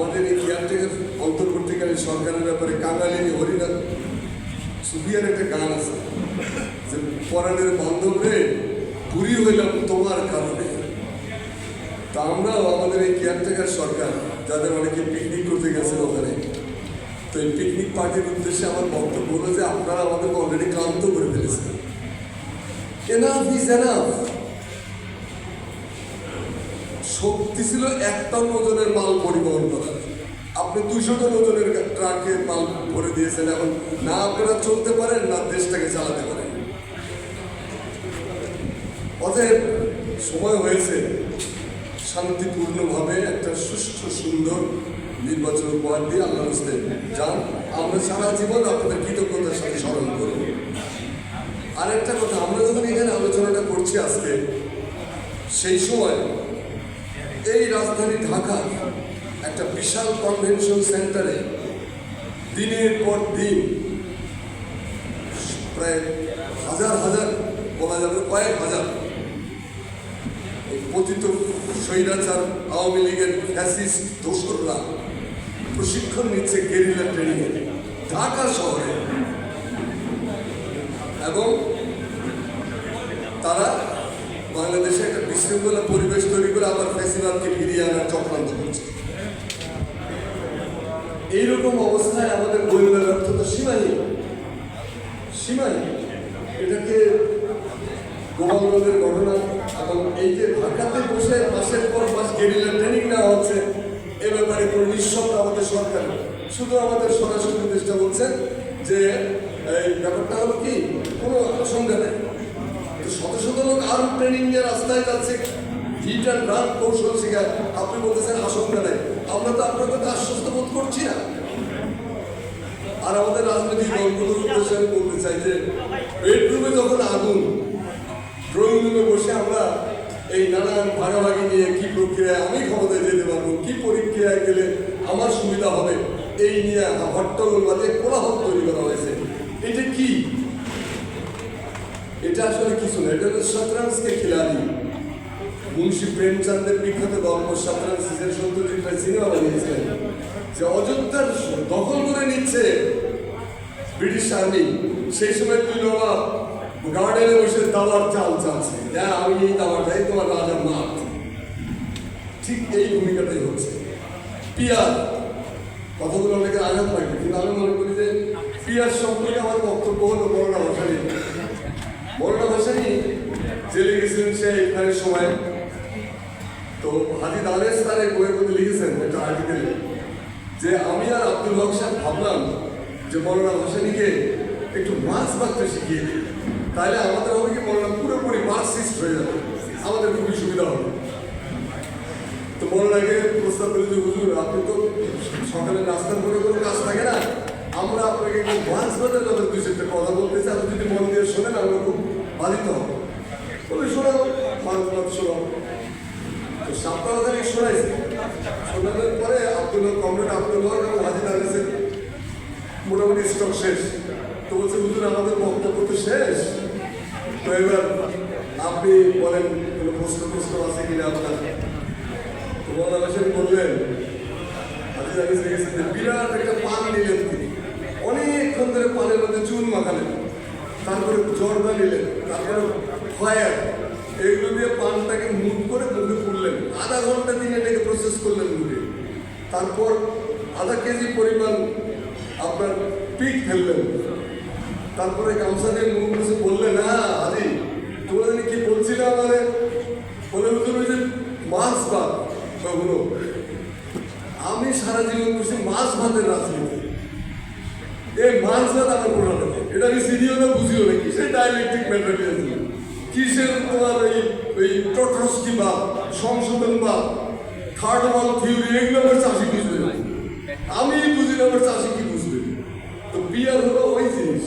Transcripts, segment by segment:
আমাদের এই কেয়ারটেকার অন্তর্বর্তীকালীন সরকারের ব্যাপারে কাঙালিনী হরিনাথ সুফিয়ার একটা গান আছে, যে পরাণের বান্ধব রে পুরী হইলাম তোমার কারণে। তা আমরাও আমাদের এই কেয়ারটেকার সরকার, যাদের অনেকে পিকনিক করতে গেছেন ওখানে, তো এই পিকনিক পার্টির উদ্দেশ্যে আমার বক্তব্য হলো যে আপনারা আমাদেরকে অলরেডি ক্লান্ত করে ফেলেছেন। এনাফ ইজ এনাফ শক্তি ছিল এক টন ওজনের মাল পরিবহন করার। আপনি দুইশো টন ওজনের ট্রাকে মাল ভরে দিয়েছেন, এখন না আপনারা চলতে পারেন, না দেশটাকে চালাতে পারেন। অতএব সময় হয়েছে শান্তিপূর্ণভাবে একটা সুষ্ঠু, সুন্দর নির্বাচন উপহার দিয়ে আল্লাহ হস্তে যান। আমরা সারা জীবন আপনাদের কৃতজ্ঞতার সাথে স্মরণ করব। আরেকটা কথা, আমরা যখন এখানে আলোচনাটা করছি আজকে, সেই সময় এই রাজধানী ঢাকা একটা বিশাল কনভেনশন সেন্টারে দিনের পর দিন প্রায় হাজার হাজার, বলা যাবে কয়েক হাজার পতিত স্বৈরাচার, আওয়ামী লীগের ফ্যাসিস্ট দোসররা প্রশিক্ষণ নিচ্ছে গেরিলা ট্রেনিংয়ে ঢাকা শহরে। এবং তারা বাংলাদেশে একটা বিশৃঙ্খলা পরিবেশ তৈরি করে আবার ফেসিবাদকে ফিরিয়ে আনার চক্রান্ত করছে এইরকম অবস্থায় আমাদের গোয়েন্দা ব্যর্থতা সীমাহীন। সীমাহীন। এটাকে গোপালগঞ্জের ঘটনা এবং এই যে ঢাকাতে বসে মাসের পর মাস গেরিলা ট্রেনিং নেওয়া হচ্ছে, এ ব্যাপারে কোনো নিঃশব্দ আমাদের সরকার শুধু আমাদের স্বরাষ্ট্র উপদেষ্টা বলছেন যে, এই ব্যাপারটা হলো কি, কোনো আশঙ্কা নেই। শত শত লোক আরও ট্রেনিং নিয়ে রাস্তায় যাচ্ছে হিট অ্যান্ড রান কৌশল শেখায়। আপনি বলতেছেন আশঙ্কা নেই। আমরা তো আপনার কথা আশ্বস্ত বোধ করছি না। আর আমাদের রাজনৈতিক দলগুলোর উদ্দেশ্যে আমি বলতে চাই যে বেডরুমে যখন আগুন ড্রয়িং রুমে বসে আমরা এই নানান ভাগাভাগি নিয়ে কি প্রক্রিয়ায় আমি ক্ষমতায় যেতে পারব, কি পরীক্ষায় গেলে আমার সুবিধা হবে, এই নিয়ে হট্টগোল বাজে কোলাহল তৈরি করা হয়েছে। এটা কি? এটা আসলে কিছু না, এটা হলো শতরঞ্জকে খিলাড়ি। মুন্সি প্রেমচাঁদের বিখ্যাত গল্প শতরঞ্জ সিজন সিনেমা বানিয়েছিলেন, যে অযোধ্যার দখল করে নিচ্ছে ব্রিটিশ আর্মি। সেই সময় তুই নবাব গার্ডেনে বসে দাবার চাল চালছে। হ্যাঁ আমি এই দাবাটাই তোমার রাজার মাঠ ঠিক এই ভূমিকাটাই হচ্ছে। পিয়ার, কথাগুলো অনেকে আঘাত লাগবে কিন্তু আমি মনে করি যে পিয়ার সম্পর্কে আমার বক্তব্য হলো করোনা ভাষারই জেলে ইফতারের সময় তো হাজি দালেস তার এই বইয়ের মধ্যে লিখেছেন একটা আর্টিকেলে যে আমি আর আব্দুল হক সাহেব ভাবলাম যে মৌলানা ভাসানিকে একটু মাছ মারতে শিখিয়ে দিই। তাহলে আমাদের হবে কি মৌলানা পুরোপুরি মার্কসিস্ট হয়ে যাবে। আমাদের খুবই সুবিধা হবে। তো মৌলানাকে প্রস্তাব দিল যে, হুজুর, আপনি তো সকালে নাস্তার করে কোনো কাজ থাকে না। আমরা আপনাকে একটু মাছ মারতে যাবে দুই চারটে কথা বলতেছি আপনি যদি মন দিয়ে শোনেন, আমরা খুব বাধিত হব। বলে শোনাও মাছ মাছ তো সপ্তাহ তারিখ শোনাইছে। শোনানোর পরে আব্দুল্লাহ কমরেড আব্দুল্লাহ এবং হাজির আলিসের মোটামুটি স্টক শেষ। তো বলছে, হুজুর, আমাদের বক্তব্য তো শেষ। তো আপনি বলেন, কোনো প্রশ্ন প্রশ্ন আছে কিনা আপনার? তো মৌলানা হোসেন বললেন, হাজির আলিস বিরাট একটা পান নিলেন অনেকক্ষণ ধরে পানের মধ্যে চুন মাখালেন। তারপরে জর্দা নিলেন। তারপরে ফায়ার এগুলো দিয়ে পানটাকে মুখ করে মুখে পুড়লেন। আধা ঘণ্টা তিনি এটাকে প্রসেস করলেন মুখে। তারপর আধা কেজি পরিমাণ আপনার পিক ফেললেন। তারপরে গামছা দিয়ে মুখ মুছে বললেন হ্যাঁ আদি, তোমরা জানি কি বলছিলে আমারে? বলে ওই যে মাছ ভাত কখনো আমি সারা জীবন করছি মাছ ভাতের রাজনীতি। এই মাছ ভাত আমার পড়ানো এটা আমি না বুঝিও না কিসের ডায়ালেকটিক ম্যাটেরিয়াল কিসের তোমার ওই ওই টটরস্কি বা সংশোধন বা থার্ড ওয়াল থিওরি এগুলো আমার চাষি বুঝবে আমি বুঝি না আমার চাষি কি বুঝবে? তো বিয়ার হলো ওই জিনিস।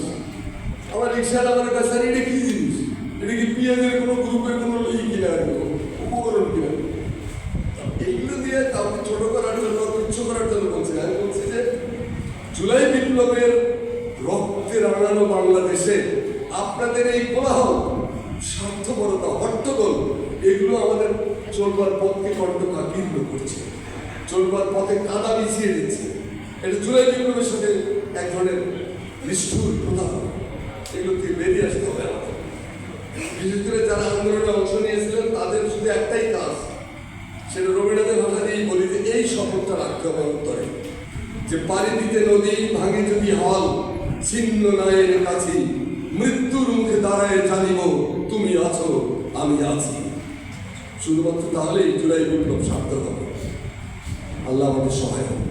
আমার রিক্সার আমার কাছে এটা কি জিনিস? এটা কি পিঁয়াজের কোনো গ্রুপের কোনো ই কিনা উপকরণ কিনা? এগুলো দিয়ে কাউকে ছোট করার জন্য, তুচ্ছ করার জন্য বলছি। আমি বলছি যে, জুলাই বিপ্লবের রক্তে রাঙানো বাংলাদেশে আপনাদের এই কোলাহল স্বার্থপরতা, হট্টগোল, এগুলো আমাদের চলবার পথকে কণ্ঠকাকীর্ণ করছে। চলবার পথে কাদা মিশিয়ে দিচ্ছে। এটা জুলাই বিপ্লবের সাথে এক ধরনের নিষ্ঠুর প্রতারণা এগুলো থেকে বেরিয়ে আসতে হবে বিশেষ করে যারা আন্দোলনে অংশ নিয়েছিলেন, তাদের শুধু একটাই কাজ, সেটা রবীন্দ্রনাথের ভাষা দিয়েই বলি যে এই শপথটা রাখতে হবে অন্তরে। যে পারি দিতে নদী, ভাঙে যদি হল, ছিন্ন নয়ের কাছে, মৃত্যুর মুখে দাঁড়ায় জানিব আছো আমি আছি। শুধুমাত্র তাহলেই জুলাই বিপ্লব সার্থক হবে। আল্লাহ আমাদের সহায় হোক